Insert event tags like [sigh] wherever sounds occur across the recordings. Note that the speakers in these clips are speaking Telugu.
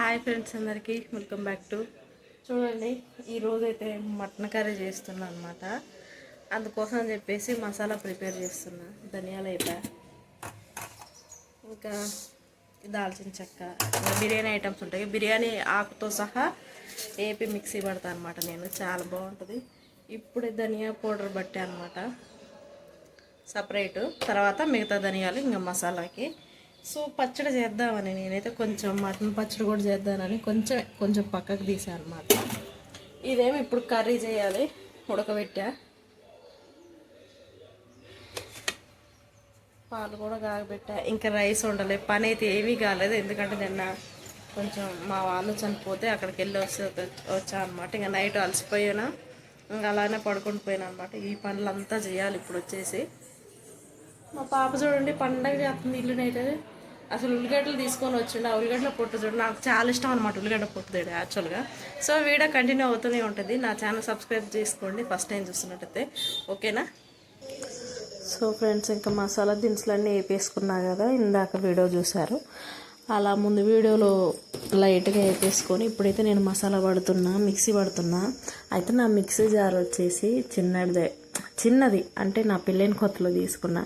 హాయ్ ఫ్రెండ్స్ అందరికీ వెల్కమ్ బ్యాక్ టు చూడండి ఈరోజు అయితే మటన్ కర్రీ చేస్తున్నా అనమాట అందుకోసం అని చెప్పేసి మసాలా ప్రిపేర్ చేస్తున్నా. ధనియాలు అయితే ఇంకా దాల్చిన చెక్క ఇంకా బిర్యానీ ఐటమ్స్ ఉంటాయి. బిర్యానీ ఆకుతో సహా ఏపీ మిక్సీ పడతా అనమాట నేను. చాలా బాగుంటుంది. ఇప్పుడే ధనియా పౌడర్ బట్టే అనమాట సపరేటు. తర్వాత మిగతా ధనియాలు ఇంకా మసాలాకి సో పచ్చడి చేద్దామని నేనైతే కొంచెం మటన్ పచ్చడి కూడా చేద్దానని కొంచెం కొంచెం పక్కకు తీసాను అనమాట ఇదేమి ఇప్పుడు కర్రీ చేయాలి ఉడకబెట్టా. పాలు కూడా కాగబెట్టా. ఇంకా రైస్ ఉండలే పని అయితే ఏమీ కాలేదు. ఎందుకంటే నిన్న కొంచెం మా వాళ్ళు చనిపోతే అక్కడికి వెళ్ళి వస్తే వచ్చా అనమాట ఇంకా నైట్ అలసిపోయాను. ఇంకా అలానే పడుకొని పోయాను అనమాట ఈ పనులంతా చేయాలి ఇప్పుడు వచ్చేసి. మా పాప చూడండి పండగ చేస్తుంది ఇల్లునైతే అసలు ఉల్లిగడ్డలు తీసుకొని వచ్చిండు. ఆ ఉల్లిగడ్డల పొట్టు చూడండి నాకు చాలా ఇష్టం అనమాట ఉల్లిగడ్డ పొట్టు తేడు యాక్చువల్గా సో వీడియో కంటిన్యూ అవుతూనే ఉంటుంది. నా ఛానల్ సబ్స్క్రైబ్ చేసుకోండి. ఫస్ట్ టైం చూస్తున్నట్టయితే. ఓకేనా సో ఫ్రెండ్స్ ఇంకా మసాలా దినుసులన్నీ వేపేసుకున్నా కదా ఇందాక వీడియో చూశారు. అలా ముందు వీడియోలో లైట్గా వేపేసుకొని ఇప్పుడైతే నేను మసాలా పడుతున్నా మిక్సీ పడుతున్నా. అయితే నా మిక్సీ జార్ వచ్చేసి చిన్నదే చిన్నది. అంటే నా పెళ్ళైన కొత్తలో తీసుకున్న.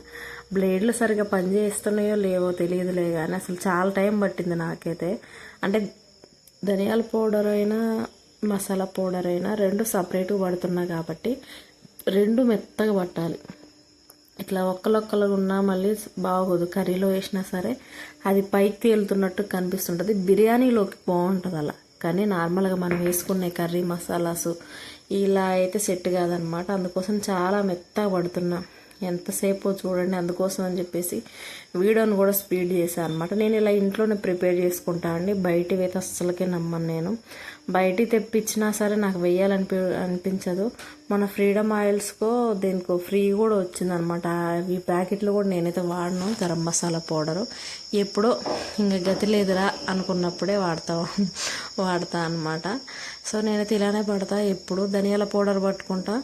బ్లేడ్లు సరిగా పనిచేస్తున్నాయో లేవో తెలియదులే కానీ అసలు చాలా టైం పట్టింది నాకైతే. అంటే ధనియాల పౌడర్ అయినా మసాలా పౌడర్ అయినా రెండు సపరేట్గా పడుతున్నా కాబట్టి రెండు మెత్తగా పట్టాలి. ఇట్లా ఒక్కలొక్కలు ఉన్నా మళ్ళీ బాగోదు. కర్రీలో వేసినా సరే అది పైకి తేలుతున్నట్టు కనిపిస్తుంటుంది. బిర్యానీలోకి బాగుంటుంది అలా. కానీ నార్మల్గా మనం వేసుకునే కర్రీ మసాలాసు ఇలా అయితే సెట్ కాదనమాట. అందుకోసం చాలా మెత్తగా పడుతున్నాం. ఎంతసేపు చూడండి అందుకోసం అని చెప్పేసి వీడియోని కూడా స్పీడ్ చేశాను అనమాట నేను ఇలా ఇంట్లోనే ప్రిపేర్ చేసుకుంటా అండి. బయటివి అయితే అస్సలకే నమ్మను నేను. బయటికి తెప్పించినా సరే నాకు వెయ్యాలనిపి అనిపించదు. మన ఫ్రీడమ్ ఆయిల్స్కో దీనికో ఫ్రీ కూడా వచ్చిందనమాట ఈ ప్యాకెట్లు కూడా నేనైతే వాడను. గరం మసాలా పౌడరు. ఎప్పుడో ఇంకా గతి లేదురా అనుకున్నప్పుడే వాడతా వాడతా అనమాట సో నేనైతే ఇలానే పడతా. ఎప్పుడు ధనియాల పౌడర్ పట్టుకుంటా.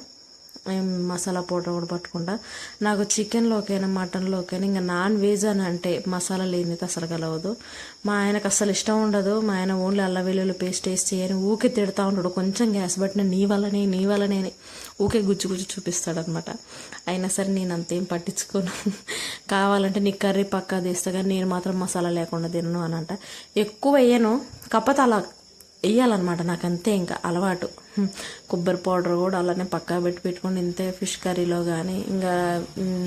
మసాలా పౌడర్ కూడా పట్టుకుంటా. నాకు చికెన్లోకైనా మటన్లోకైనా ఇంకా నాన్ వెజ్ అని అంటే మసాలా లేనిది అసలు కలవదు. మా ఆయనకు అసలు ఇష్టం ఉండదు. మా ఆయన ఓన్లీ అల్ల వెల్లుల్లి పేస్ట్ వేసి చేయని ఊకే తిడతా ఉంటాడు కొంచెం గ్యాస్ పట్టిన నీ వల్లనే నీ వల్లనే ఊకే గుజ్జు గుజ్జు చూపిస్తాడు అనమాట అయినా సరే నేను అంతేం పట్టించుకోను. [laughs] కావాలంటే నీ కర్రీ పక్కా తీస్తా కానీ నేను మాత్రం మసాలా లేకుండా తినను అని అంట ఎక్కువ వేయను. కాకపోతే అలా వేయాలన్నమాట నాకు అంతే ఇంకా అలవాటు. కొబ్బరి పౌడర్ కూడా అలానే పక్కా పెట్టి పెట్టుకుని ఇంతే ఫిష్ కర్రీలో కానీ ఇంకా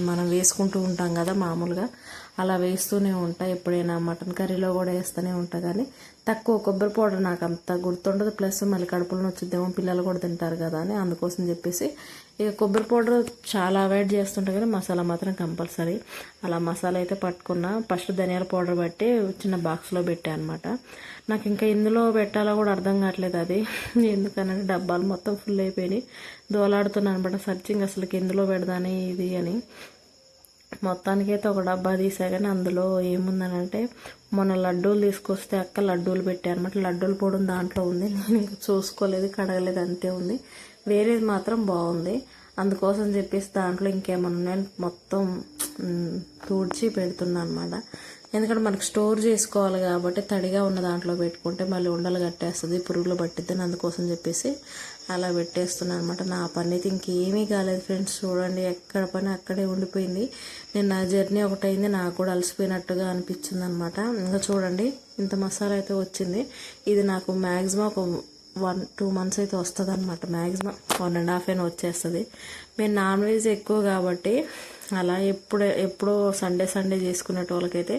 మనం వేసుకుంటూ ఉంటాం కదా మామూలుగా. అలా వేస్తూనే ఉంటా. ఎప్పుడైనా మటన్ కర్రీలో కూడా వేస్తూనే ఉంటా కానీ తక్కువ కొబ్బరి పౌడర్ నాకు అంత గుర్తుండదు. ప్లస్ మళ్ళీ కడుపులో వచ్చిద్దేమో పిల్లలు కూడా తింటారు కదా అని అందుకోసం చెప్పేసి ఇక కొబ్బరి పౌడర్ చాలా అవాయిడ్ చేస్తుంటాం కానీ మసాలా మాత్రం కంపల్సరీ. అలా మసాలా అయితే పట్టుకున్నా ఫస్ట్ ధనియాల పౌడర్ పెట్టి చిన్న బాక్స్లో పెట్టా అనమాట నాకు ఇంకా ఇందులో పెట్టాలో కూడా అర్థం కావట్లేదు అది. [laughs] ఎందుకనంటే డబ్బాలు మొత్తం ఫుల్ అయిపోయినాయి. దోలాడుతున్నాను అనమాట సర్చింగ్ అసలుకి ఎందులో పెడదాని ఇది అని. మొత్తానికైతే ఒక డబ్బా తీసా కానీ అందులో ఏముందనంటే మొన్న లడ్డూలు తీసుకొస్తే అక్క లడ్డూలు పెట్టాను అనమాట లడ్డూల పొడి దాంట్లో ఉంది. నేను చూసుకోలేదు కడగలేదు అంతే ఉంది. వేరేది మాత్రం బాగుంది. అందుకోసం చెప్పేసి దాంట్లో ఇంకేమైనా ఉన్నాయని మొత్తం తుడిచి తూడ్చి పెడుతున్నా అనమాట ఎందుకంటే మనకు స్టోర్ చేసుకోవాలి కాబట్టి తడిగా ఉన్న దాంట్లో పెట్టుకుంటే మళ్ళీ ఉండలు కట్టేస్తుంది పురుగులు పట్టిద్దని అందుకోసం చెప్పేసి అలా పెట్టేస్తున్నాను అనమాట నా పని అయితే ఇంకేమీ కాలేదు ఫ్రెండ్స్. చూడండి ఎక్కడ పని అక్కడే ఉండిపోయింది. నేను నా జర్నీ ఒకటైంది నాకు కూడా అలసిపోయినట్టుగా అనిపించింది అనమాట ఇంకా చూడండి ఇంత మసాలా అయితే వచ్చింది. ఇది నాకు మ్యాక్సిమం ఒక వన్ టూ మంత్స్ అయితే వస్తుంది అనమాట మ్యాక్సిమం వన్ అండ్ హాఫ్ అయినా వచ్చేస్తుంది. మేము నాన్ వెజ్ ఎక్కువ కాబట్టి అలా ఎప్పుడు ఎప్పుడో సండే సండే చేసుకునేటోళ్ళకైతే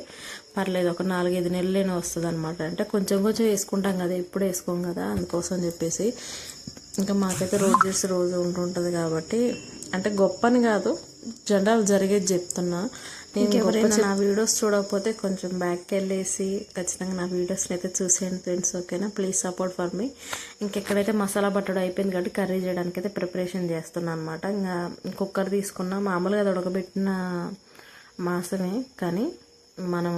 పర్లేదు. ఒక నాలుగైదు నెలలైనా వస్తుంది అనమాట అంటే కొంచెం కొంచెం వేసుకుంటాం కదా ఎప్పుడు వేసుకోం కదా అందుకోసం చెప్పేసి. ఇంకా మాకైతే రోజు చేసి రోజు ఉంటుంటుంది కాబట్టి అంటే గొప్పని కాదు జనరల్ జరిగేది చెప్తున్నా. నేను ఎవరైనా నా వీడియోస్ చూడకపోతే కొంచెం బ్యాక్ వెళ్ళేసి ఖచ్చితంగా నా వీడియోస్ని అయితే చూసేయండి ఫ్రెండ్స్ ఓకేనా? Please support for me. ఇంకెక్కడైతే masala పట్టడం అయిపోయింది కాబట్టి కర్రీ చేయడానికి అయితే ప్రిపరేషన్ చేస్తున్నాను అనమాట ఇంకా కుక్కర్ తీసుకున్నా మామూలుగా అది ఉడకబెట్టిన మాసమే కానీ మనం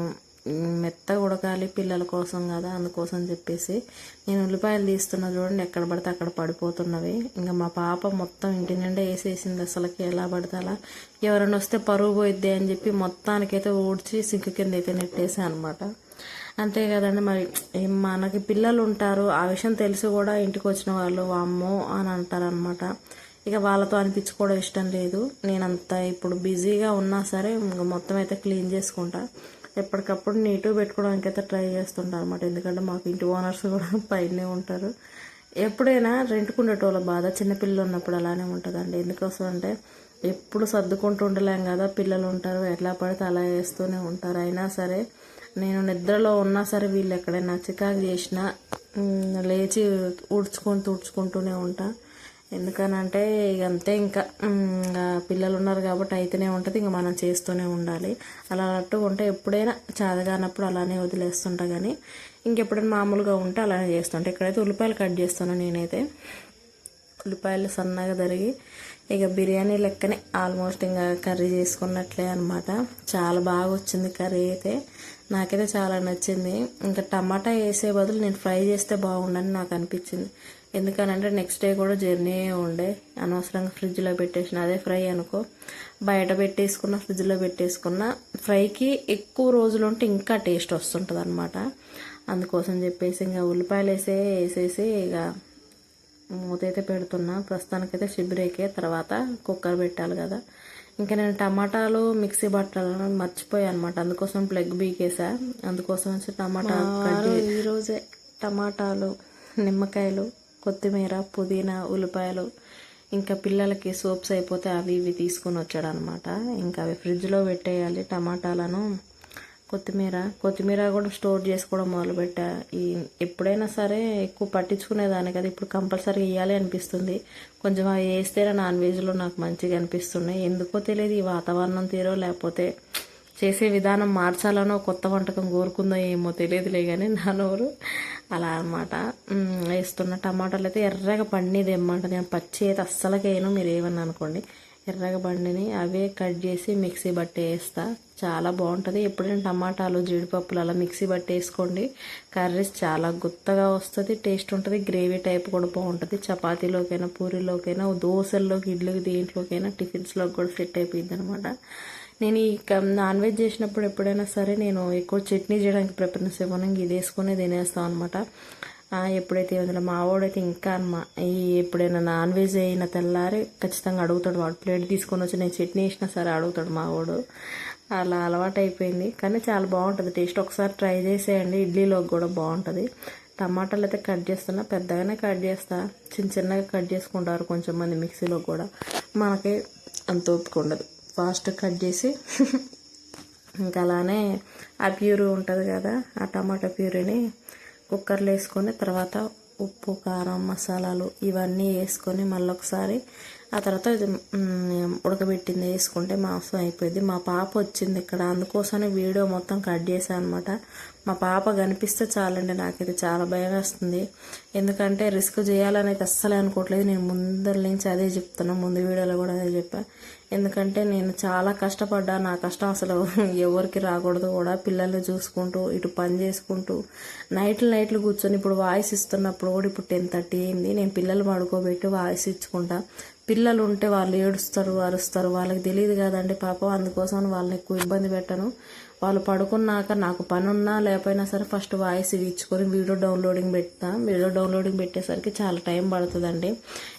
మెత్త ఉడకాలి పిల్లల కోసం కదా అందుకోసం చెప్పేసి నేను ఉల్లిపాయలు తీస్తున్నా చూడండి ఎక్కడ పడితే అక్కడ పడిపోతున్నవి. ఇంకా మా పాప మొత్తం ఇంటి నిండా వేసేసింది అసలుకి ఎలా పడితే అలా. ఎవరైనా వస్తే పరువు పోయిద్ది అని చెప్పి మొత్తానికైతే ఊడ్చి సింక్ కింద అయితే నెట్టేసాను అనమాట అంతే కదండి మరి మనకి పిల్లలు ఉంటారు ఆ విషయం తెలిసి కూడా ఇంటికి వచ్చిన వాళ్ళు అమ్మో అని అంటారనమాట ఇక వాళ్ళతో అనిపించుకోవడం ఇష్టం లేదు. నేనంత ఇప్పుడు బిజీగా ఉన్నా సరే ఇంక మొత్తం అయితే క్లీన్ చేసుకుంటా. ఎప్పటికప్పుడు నీట్గా పెట్టుకోవడానికి అయితే ట్రై చేస్తుంటాను అనమాట ఎందుకంటే మాకు ఇంటి ఓనర్స్ కూడా [laughs] పైనే ఉంటారు. ఎప్పుడైనా రెంట్కుండేటోళ్ళ బాధ చిన్నపిల్లలు ఉన్నప్పుడు అలానే ఉంటుందండి. ఎందుకోసం అంటే ఎప్పుడు సర్దుకుంటూ ఉండలేం కదా పిల్లలు ఉంటారు ఎట్లా పడితే అలా వేస్తూనే ఉంటారు. అయినా సరే నేను నిద్రలో ఉన్నా సరే వీళ్ళు ఎక్కడైనా చికాకు చేసినా లేచి ఊడ్చుకొని తుడుచుకుంటూనే ఉంటాను ఎందుకనంటే ఇక అంతే ఇంకా ఇంకా పిల్లలు ఉన్నారు కాబట్టి అయితేనే ఉంటుంది ఇంకా మనం చేస్తూనే ఉండాలి. అలా అన్నట్టు ఉంటే ఎప్పుడైనా చాదగానప్పుడు అలానే వదిలేస్తుంటా కానీ ఇంకెప్పుడైనా మామూలుగా ఉంటే అలానే చేస్తుంటా. ఇక్కడైతే ఉల్లిపాయలు కట్ చేస్తాను నేనైతే. ఉల్లిపాయలు సన్నగా తరిగి ఇక బిర్యానీ లెక్కనే ఆల్మోస్ట్ ఇంకా కర్రీ చేసుకున్నట్లే అనమాట చాలా బాగా వచ్చింది కర్రీ అయితే. నాకైతే చాలా నచ్చింది. ఇంకా టమాటా వేసే బదులు నేను ఫ్రై చేస్తే బాగుండని నాకు అనిపించింది. ఎందుకనంటే నెక్స్ట్ డే కూడా జర్నీ ఉండే. అనవసరంగా ఫ్రిడ్జ్లో పెట్టేసిన అదే ఫ్రై అనుకో. బయట పెట్టేసుకున్న ఫ్రిడ్జ్లో పెట్టేసుకున్న ఫ్రైకి ఎక్కువ రోజులు ఉంటే ఇంకా టేస్ట్ వస్తుంటుంది అనమాట అందుకోసం చెప్పేసి ఇంకా ఉల్లిపాయలు వేసే వేసేసి ఇక మూత అయితే పెడుతున్నా. ప్రస్తుతానికైతే షిబ్రేకే తర్వాత కుక్కర్ పెట్టాలి కదా. ఇంకా నేను టమాటాలు మిక్సీ పట్టాలని మర్చిపోయాను అనమాట అందుకోసం ప్లగ్ బీకేసా అందుకోసం వచ్చి టమాటా ఈరోజే టమాటాలు నిమ్మకాయలు కొత్తిమీర పుదీనా ఉల్లిపాయలు ఇంకా పిల్లలకి సోప్స్ అయిపోతే అవి ఇవి తీసుకొని వచ్చాడు అనమాట ఇంకా అవి ఫ్రిడ్జ్లో పెట్టేయాలి టమాటాలను. కొత్తిమీర. కొత్తిమీర కూడా స్టోర్ చేసుకోవడం మొదలుపెట్టా. ఈ ఎప్పుడైనా సరే ఎక్కువ పట్టించుకునేదాన్ని కదా ఇప్పుడు కంపల్సరీ వేయాలి అనిపిస్తుంది. కొంచెం అవి వేస్తేనే నాన్ వెజ్లో నాకు మంచిగా అనిపిస్తున్నాయి. ఎందుకో తెలియదు ఈ వాతావరణం తీరో లేకపోతే చేసే విధానం మార్చాలనో కొత్త వంటకం కోరుకుందో ఏమో తెలియదులే కానీ నా నోరు అలా అనమాట వేస్తున్న టమాటాలు అయితే ఎర్రగా పండిది ఏమంట నేను పచ్చి అయితే అస్సలకేయను మీరు ఏమన్నా అనుకోండి. ఎర్రగా బండిని అవే కట్ చేసి మిక్సీ బట్టి వేస్తా. చాలా బాగుంటుంది. ఎప్పుడైనా టమాటాలు జీడిపప్పులు అలా మిక్సీ బట్టి వేసుకోండి. కర్రీస్ చాలా గుత్తగా వస్తుంది టేస్ట్ ఉంటుంది గ్రేవీ టైప్ కూడా బాగుంటుంది. చపాతీలోకైనా పూరీలోకైనా దోశల్లోకి ఇడ్లీకి దేంట్లోకైనా టిఫిన్స్లోకి కూడా సెట్ అయిపోయింది అనమాట నేను ఈ క- నాన్ వెజ్ చేసినప్పుడు ఎప్పుడైనా సరే నేను ఎక్కువ చట్నీ చేయడానికి ప్రిఫరెన్స్ ఇవ్వను. ఇది వేసుకునే తినేస్తాం అనమాట ఎప్పుడైతే అందులో మావాడైతే ఇంకా అన్నమా ఈ ఎప్పుడైనా నాన్ వెజ్ అయిన తెల్లారి ఖచ్చితంగా అడుగుతాడు వాడు. ప్లేట్ తీసుకొని వచ్చి నేను చట్నీ వేసినా సరే అడుగుతాడు మావాడు అలా అలవాటు అయిపోయింది. కానీ చాలా బాగుంటుంది. టేస్ట్ ఒకసారి ట్రై చేసేయండి. ఇడ్లీలోకి కూడా బాగుంటుంది. టమాటాలు అయితే కట్ చేస్తున్నా. పెద్దగానే కట్ చేస్తా. చిన్న చిన్నగా కట్ చేసుకుంటారు కొంచెం మంది మిక్సీలో కూడా. మనకి అంత ఓపిక ఉండదు. ఫాస్ట్ కట్ చేసి [laughs] ఇంకా అలానే ఆ ప్యూరీ ఉంటుంది కదా ఆ టమాటా ప్యూరీని కుక్కర్లో వేసుకొని తర్వాత ఉప్పు కారం మసాలాలు ఇవన్నీ వేసుకొని మళ్ళీ ఒకసారి ఆ తర్వాత ఇది ఉడకబెట్టింది వేసుకుంటే మాంసం అయిపోయింది. మా పాప వచ్చింది ఇక్కడ అందుకోసమే వీడియో మొత్తం కట్ చేశాను అనమాట మా పాప కనిపిస్తే చాలండి నాకైతే చాలా భయం వేస్తుంది. ఎందుకంటే రిస్క్ చేయాలనేది అస్సలే అనుకోవట్లేదు. నేను ముందర నుంచి అదే చెప్తున్నా ముందు వీడియోలో కూడా అదే చెప్పాను ఎందుకంటే నేను చాలా కష్టపడ్డా నా కష్టం అసలు ఎవరికి రాకూడదు కూడా. పిల్లల్ని చూసుకుంటూ ఇటు పని చేసుకుంటూ నైట్లు నైట్లు కూర్చొని ఇప్పుడు వాయిస్ ఇస్తున్నప్పుడు కూడా ఇప్పుడు టెన్ థర్టీ అయింది. నేను పిల్లలు పడుకోబెట్టి వాయిస్ ఇచ్చుకుంటా. పిల్లలు ఉంటే వాళ్ళు ఏడుస్తారు అరుస్తారు. వాళ్ళకి తెలియదు కదండి పాపం. అందుకోసం వాళ్ళని ఎక్కువ ఇబ్బంది పెట్టను. వాళ్ళు పడుకున్నాక నాకు పని ఉన్నా లేకపోయినా సరే ఫస్ట్ వాయిస్ ఇచ్చుకొని వీడియో డౌన్లోడింగ్ పెడతా. వీడియో డౌన్లోడింగ్ పెట్టేసరికి చాలా టైం పడుతుందండి.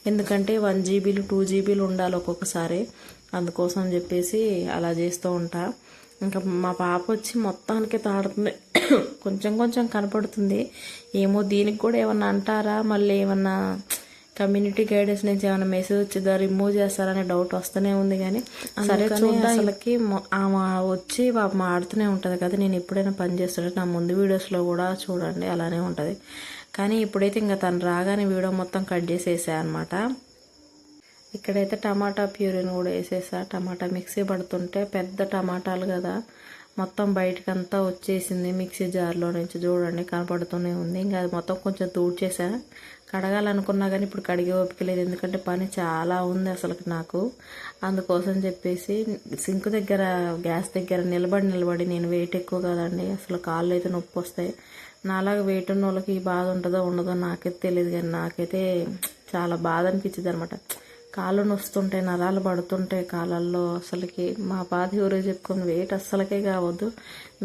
ఎందుకంటే వన్ జీబీలు టూ జీబీలు ఉండాలి ఒక్కొక్కసారి. అందుకోసం అని చెప్పేసి అలా చేస్తూ ఉంటా. ఇంకా మా పాప వచ్చి మొత్తానికి తాడుతుంది. [coughs] కొంచెం కొంచెం కనపడుతుంది. ఏమో దీనికి కూడా ఏమన్నా అంటారా? మళ్ళీ ఏమన్నా కమ్యూనిటీ గైడెన్స్ నుంచి ఏమైనా మెసేజ్ వచ్చిందా? రిమూవ్ చేస్తారనే డౌట్ వస్తూనే ఉంది కానీ సరే చూద్దాం. అసలుకి మొ- ఆమె వచ్చి పాపం ఆడుతూనే ఉంటుంది కదా. నేను ఎప్పుడైనా పని చేస్తుంటే నా ముందు వీడియోస్లో కూడా చూడండి. అలానే ఉంటుంది. కానీ ఇప్పుడైతే ఇంకా తను రాగానే వీడియో మొత్తం కట్ చేసేసా అనమాట ఇక్కడైతే టమాటా ప్యూరిన్ కూడా వేసేసా. టమాటా మిక్సీ పడుతుంటే పెద్ద టమాటాలు కదా. మొత్తం బయటకంతా వచ్చేసింది మిక్సీ జార్లో నుంచి. చూడండి కనపడుతూనే ఉంది. ఇంకా అది మొత్తం కొంచెం తూడ్చేసా. కడగాలనుకున్నా కానీ ఇప్పుడు కడిగే ఓపిక లేదు. ఎందుకంటే పని చాలా ఉంది అసలు నాకు. అందుకోసం చెప్పేసి సింక్ దగ్గర గ్యాస్ దగ్గర నిలబడి నిలబడి నేను వెయిట్ ఎక్కువ కదండి. అసలు కాళ్ళు అయితే నొప్పి వస్తాయి. నాలాగా వెయిట్ ఉన్న వాళ్ళకి బాధ ఉంటుందో ఉండదో నాకైతే తెలియదు కానీ నాకైతే చాలా బాధ అనిపించింది అనమాట కాళ్ళు నొస్తుంటాయి నరాలు పడుతుంటాయి కాళ్ళల్లో. అసలుకి మా బాధ ఎవరో చెప్పుకొని వెయిట్ అస్సలకే కావద్దు.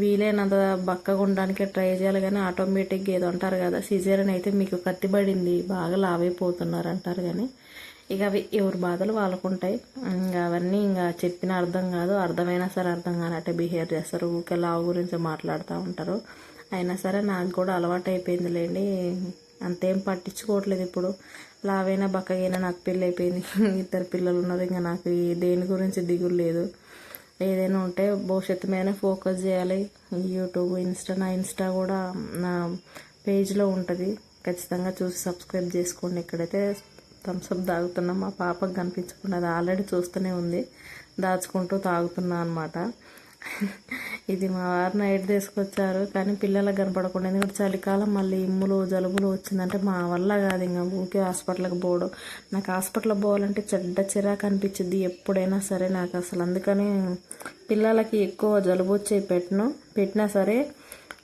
వీలైనంత బక్కగా ఉండడానికే ట్రై చేయాలి కానీ ఆటోమేటిక్గా ఏదో అంటారు కదా సిజేరియన్ అయితే మీకు కట్టిబడింది బాగా లావైపోతున్నారు అంటారు కానీ ఇక అవి ఎవరి బాధలు వాళ్ళకుంటాయి. ఇంకా అవన్నీ ఇంకా చెప్పిన అర్థం కాదు అర్థమైనా సరే అర్థం కానట్టే బిహేవ్ చేస్తారు. ఊకే లావు గురించి మాట్లాడుతూ ఉంటారు. అయినా సరే నాకు కూడా అలవాటు అయిపోయిందిలేండి అంతేం పట్టించుకోవట్లేదు ఇప్పుడు. లావైనా బక్కగైనా నాకు పెళ్ళి అయిపోయింది [laughs] ఇద్దరు పిల్లలు ఉన్నారు ఇంకా నాకు దేని గురించి దిగులు లేదు. ఏదైనా ఉంటే భవిష్యత్తు మీద ఫోకస్ చేయాలి. యూట్యూబ్ ఇన్స్టా నా ఇన్స్టా కూడా నా పేజ్లో ఉంటుంది. ఖచ్చితంగా చూసి సబ్స్క్రైబ్ చేసుకోండి. ఇక్కడైతే థమ్స్అప్ తాగుతున్నా మా పాపకు కనిపించకుండా అది ఆల్రెడీ చూస్తూనే ఉంది. దాచుకుంటూ తాగుతున్నా అనమాట ఇది మా వారు నైట్ తీసుకొచ్చారు కానీ పిల్లలకు కనపడకుండా ఎందుకంటే చలికాలం మళ్ళీ ఇమ్ములు జలుబులు వచ్చిందంటే మా వల్ల కాదు ఇంకా ఊకే హాస్పిటల్కి పోవడం. నాకు హాస్పిటల్కి పోవాలంటే చెడ్డ చిరాకు అనిపించింది ఎప్పుడైనా సరే నాకు అసలు. అందుకని పిల్లలకి ఎక్కువ జలుబు వచ్చి పెట్టను పెట్టినా సరే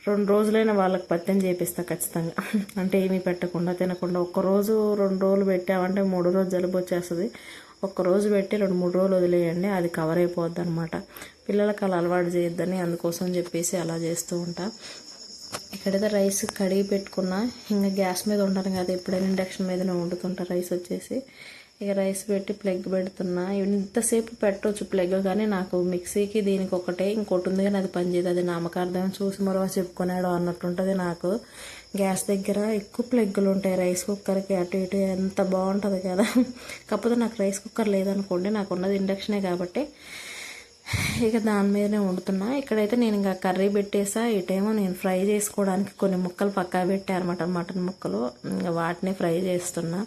రెండు రోజులైనా వాళ్ళకి పత్యం చేపిస్తా ఖచ్చితంగా. అంటే ఏమీ పెట్టకుండా తినకుండా. ఒక్క రోజు రెండు రోజులు పెట్టామంటే మూడు రోజు జలుబు వచ్చేస్తుంది. ఒక్కరోజు పెట్టి రెండు మూడు రోజులు వదిలేయండి అది కవర్ అయిపోద్ది అనమాట పిల్లలకు అలా అలవాటు చేయొద్దని అందుకోసం చెప్పేసి అలా చేస్తూ ఉంటా. ఇక్కడైతే రైస్ కడిగి పెట్టుకున్నా ఇంకా గ్యాస్ మీద ఉంటాను కదా ఎప్పుడైనా ఇండక్షన్ మీదనే వండుతుంటా రైస్ వచ్చేసి. ఇక రైస్ పెట్టి ప్లగ్ పెడుతున్నా. ఇంతసేపు పెట్టవచ్చు ప్లగ్ కానీ నాకు మిక్సీకి దీనికి ఒకటే ఇంకోటి ఉంది కానీ అది పనిచేయదు అది నామకార్థం చూసి మరో చెప్పుకున్నాడు అన్నట్టుంటుంది నాకు. గ్యాస్ దగ్గర ఎక్కువ ప్లగ్గులు ఉంటాయి రైస్ కుక్కర్కి అటు ఇటు ఎంత బాగుంటుంది కదా. కాకపోతే నాకు రైస్ కుక్కర్ లేదనుకోండి నాకు ఉన్నది ఇండక్షనే కాబట్టి ఇక దాని మీదనే వండుతున్నా. ఇక్కడైతే నేను ఇంకా కర్రీ పెట్టేసా. ఇటేమో నేను ఫ్రై చేసుకోవడానికి కొన్ని ముక్కలు పక్కా పెట్టా అనమాట మటన్ ముక్కలు. ఇంకా వాటిని ఫ్రై చేస్తున్నా.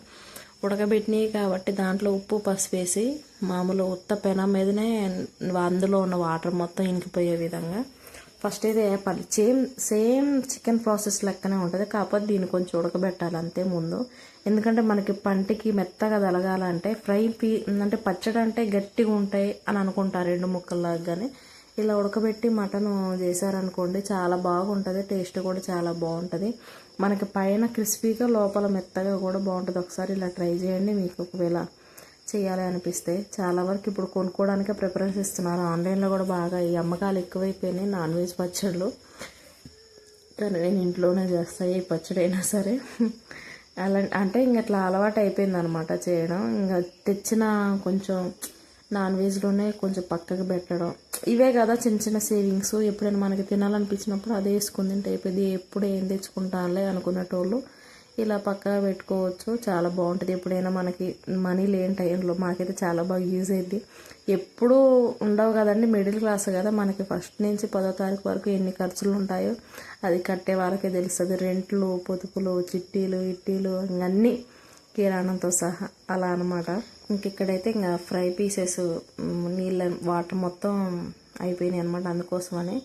ఉడకబెట్టినవి కాబట్టి దాంట్లో ఉప్పు పసుపు వేసి మామూలు ఉత్త పెనం మీదనే అందులో ఉన్న వాటర్ మొత్తం ఇంకిపోయే విధంగా ఫస్ట్ అయితే వేపాలి సేమ్ సేమ్ చికెన్ ప్రాసెస్ లెక్కనే ఉంటుంది. కాకపోతే దీన్ని కొంచెం ఉడకబెట్టాలి అంతే ముందు. ఎందుకంటే మనకి పంటికి మెత్తగా తలగాలంటే ఫ్రై పీ అంటే పచ్చడి అంటే గట్టిగా ఉంటాయి అని అనుకుంటారు రెండు ముక్కల్లాగా కానీ ఇలా ఉడకబెట్టి మటన్ చేశారనుకోండి చాలా బాగుంటుంది టేస్ట్ కూడా చాలా బాగుంటుంది. మనకి పైన క్రిస్పీగా లోపల మెత్తగా కూడా బాగుంటుంది. ఒకసారి ఇలా ట్రై చేయండి మీకు ఒకవేళ చేయాలి అనిపిస్తే చాలా వరకు ఇప్పుడు కొనుక్కోవడానికే ప్రిఫరెన్స్ ఇస్తున్నారు. ఆన్లైన్లో కూడా బాగా ఈ అమ్మకాలు ఎక్కువైపోయినాయి. నాన్ వెజ్ పచ్చళ్ళు. కానీ నేను ఇంట్లోనే చేస్తాయి ఈ పచ్చడి అయినా సరే. అలా అంటే ఇంక అట్లా అలవాటు అయిపోయింది అనమాట చేయడం. ఇంకా తెచ్చిన కొంచెం నాన్ వెజ్లోనే కొంచెం పక్కకు పెట్టడం. ఇవే కదా చిన్న చిన్న సేవింగ్స్. ఎప్పుడైనా మనకి తినాలనిపించినప్పుడు అదే వేసుకుని తింటే అయిపోయింది. ఎప్పుడు ఏం తెచ్చుకుంటానులే అనుకునేటోళ్ళు ఇలా పక్కన పెట్టుకోవచ్చు. చాలా బాగుంటుంది. ఎప్పుడైనా మనకి మనీ లేని టైంలో మాకైతే చాలా బాగా యూజ్ అయింది ఎప్పుడూ ఉండవు కదండి. మిడిల్ క్లాస్ కదా. మనకి ఫస్ట్ నుంచి పదో తారీఖు వరకు ఎన్ని ఖర్చులు ఉంటాయో అది కట్టే వాళ్ళకే తెలుస్తుంది. రెంట్లు పొదుపులు చిట్టీలు ఇట్టీలు అన్నీ కిరాణంతో సహా. అలా అనమాట ఇంక ఇక్కడైతే ఇంకా ఫ్రై పీసెస్ నీళ్ళ వాటర్ మొత్తం అయిపోయినాయి అనమాట అందుకోసమని.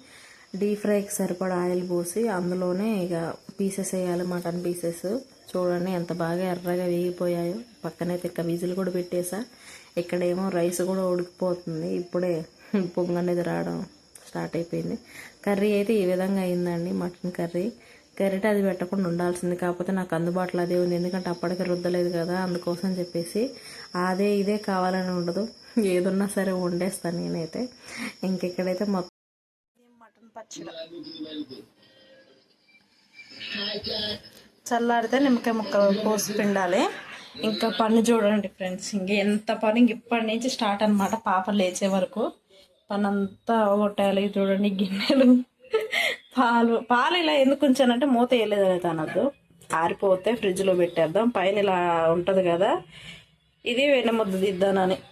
డీప్ ఫ్రైకి సరిపడా ఆయిల్ పోసి అందులోనే ఇక పీసెస్ వేయాలి మటన్ పీసెస్. చూడండి ఎంత బాగా ఎర్రగా వేగిపోయాయో. పక్కనైతే ఇక విజిల్ కూడా పెట్టేసా. ఇక్కడేమో రైస్ కూడా ఉడికిపోతుంది. ఇప్పుడే [laughs] పొంగు అనేది రావడం స్టార్ట్ అయిపోయింది. కర్రీ అయితే ఈ విధంగా అయిందండి మటన్ కర్రీ. కర్రీట అది పెట్టకుండా ఉండాల్సింది. కాకపోతే నాకు అందుబాటులో అదే ఉంది. ఎందుకంటే అప్పటికి రుద్దలేదు కదా అందుకోసం చెప్పేసి. అదే ఇదే కావాలని ఉండదు. ఏదున్నా సరే వండేస్తాను నేనైతే. ఇంకెక్కడైతే మొత్తం మటన్ పచ్చడి. చల్లారితే నిమ్మకాయ ముక్కలు పోసి పిండాలి. ఇంకా పని చూడండి ఫ్రెండ్స్ ఇంక ఎంత పని ఇప్పటి నుంచి స్టార్ట్ అనమాట పాప లేచే వరకు. పని అంతా కొట్టాలి చూడండి గిన్నెలు పాలు. పాలు ఇలా ఎందుకు ఉంచానంటే మూత వేయలేదని అనొద్దు ఆరిపోతే ఫ్రిడ్జ్లో పెట్టేద్దాం. పైన ఇలా ఉంటుంది కదా ఇది వెన్న ముద్ద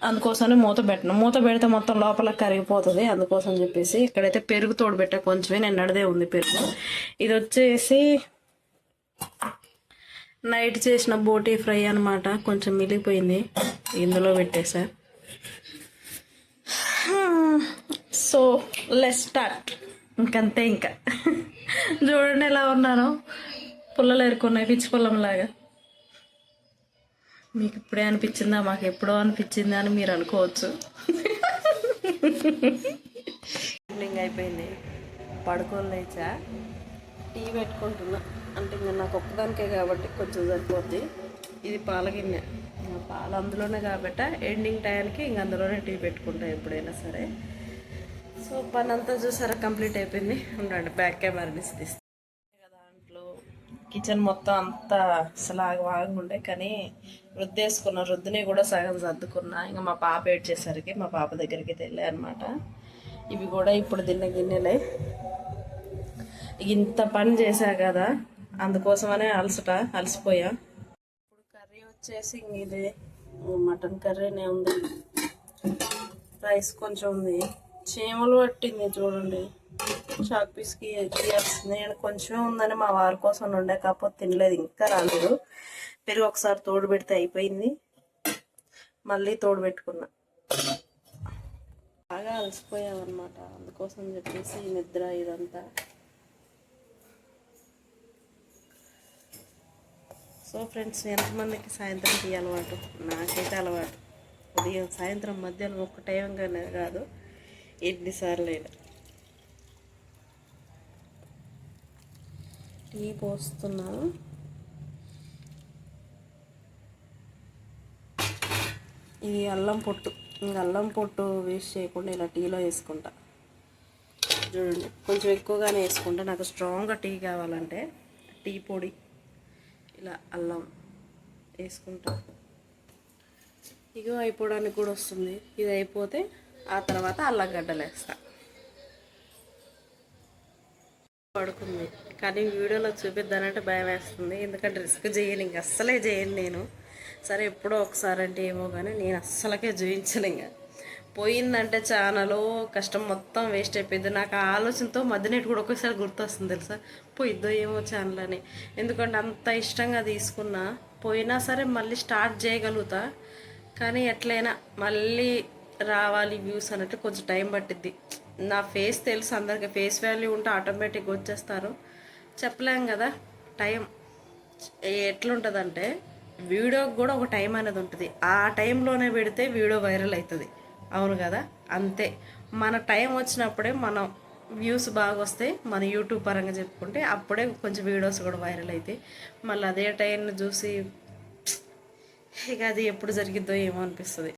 అందుకోసమే మూత పెట్టను. మూత పెడితే మొత్తం లోపల కరిగిపోతుంది. అందుకోసం చెప్పేసి ఇక్కడైతే పెరుగు తోడు పెట్టా. కొంచెమే నిన్నడదే ఉంది పెరుగు. ఇది వచ్చేసి నైట్ చేసిన బోటీ ఫ్రై అనమాట కొంచెం మిగిలిపోయింది. ఇందులో పెట్టేసా. సో లెస్ స్టార్ట్ ఇంకంతే ఇంకా. [laughs] చూడండి ఎలా ఉన్నాను. పుల్లలు ఎరుకున్నాయి పిచ్చి పొలంలాగా మీకు ఇప్పుడే అనిపించిందా? మాకు ఎప్పుడో అనిపించిందా అని మీరు అనుకోవచ్చు. ఈవినింగ్ అయిపోయింది. పడుకోని లేచా. టీ పెట్టుకుంటున్నా. అంటే ఇంకా నాకు ఒక్కదానికే కాబట్టి కొంచెం సరిపోద్ది. ఇది పాల గిన్నె. పాలు అందులోనే కాబట్టి ఎండింగ్ టైంకి ఇంక అందులోనే టీ పెట్టుకుంటా ఎప్పుడైనా సరే. సో పని అంతా చూసారా? కంప్లీట్ అయిపోయింది. ఉండండి బ్యాక్ కెమెరా తీసి కిచెన్ మొత్తం అంతా అసలు ఆగవాగం ఉండే కానీ రుద్దేసుకున్న రుద్దుని కూడా సగం సర్దుకున్నా. ఇంకా మా పాప ఏడ్చేసరికి మా పాప దగ్గరికి వెళ్ళాయి అనమాట ఇవి కూడా ఇప్పుడు తిన్న గిన్నెలే. ఇంత పని చేశా కదా అందుకోసమనే అలసట అలసిపోయా. ఇప్పుడు కర్రీ వచ్చేసి ఇంక ఇదే. మటన్ కర్రీనే ఉంది. రైస్ కొంచెం ఉంది. చీమలు పట్టింది చూడండి. చాక్ పీస్కి నేను కొంచెం ఉందని మా వారి కోసం ఉండే కాకపోతే తినలేదు. ఇంకా రాలేదు. పెరుగు ఒకసారి తోడు పెడితే అయిపోయింది. మళ్ళీ తోడు పెట్టుకున్నా. బాగా అలసిపోయామన్నమాట అందుకోసం చెప్పేసి నిద్ర ఇదంతా. సో ఫ్రెండ్స్ ఎంతమందికి సాయంత్రం టీ అలవాటు? నాకైతే అలవాటు. ఉదయం సాయంత్రం మధ్యాహ్నం ఒక్క టైంగానే కాదు. ఎన్నిసార్లు అయినా టీ పోస్తున్నాను. ఇది అల్లం పొట్టు. ఇంకా అల్లం పొట్టు వేస్ట్ చేయకుండా ఇలా టీలో వేసుకుంటా. చూడండి కొంచెం ఎక్కువగానే వేసుకుంటా. నాకు స్ట్రాంగ్గా టీ కావాలంటే టీ పొడి ఇలా అల్లం వేసుకుంటా. ఇగో అయిపోవడానికి కూడా వస్తుంది. ఇది అయిపోతే ఆ తర్వాత అల్లం గడ్డలు వేస్తా పడుకుంది. కానీ వీడియోలో చూపిద్దానంటే భయం వేస్తుంది. ఎందుకంటే రిస్క్ చేయను ఇంక అస్సలే చేయను నేను. సరే ఎప్పుడో ఒకసారి అంటే ఏమో కానీ నేను అస్సలకే చూపించను ఇంకా. పోయిందంటే ఛానల్ కష్టం మొత్తం వేస్ట్ అయిపోయింది. నాకు ఆ ఆలోచనతో మధ్యనేటి కూడా ఒకేసారి గుర్తొస్తుంది తెలుసా? పోయిద్దో ఏమో ఛానల్ అని ఎందుకంటే అంత ఇష్టంగా తీసుకున్నా పోయినా సరే మళ్ళీ స్టార్ట్ చేయగలుగుతా. కానీ ఎట్లయినా మళ్ళీ రావాలి వ్యూస్ అన్నట్టు కొంచెం టైం పట్టిద్ది. నా ఫేస్ తెలుసు అందరికి ఫేస్ వాల్యూ ఉంటే ఆటోమేటిక్గా వచ్చేస్తారు. చెప్పలేం కదా టైం ఎట్లుంటుందంటే వీడియోకి కూడా ఒక టైం అనేది ఉంటుంది. ఆ టైంలోనే పెడితే వీడియో వైరల్ అవుతుంది అవును కదా? అంతే. మన టైం వచ్చినప్పుడే మనం వ్యూస్ బాగా వస్తాయి. మన యూట్యూబ్ పరంగా చెప్పుకుంటే అప్పుడే కొంచెం వీడియోస్ కూడా వైరల్ అవుతాయి మళ్ళీ అదే టైంని చూసి ఇక అది ఎప్పుడు జరిగిద్దో ఏమో అనిపిస్తుంది.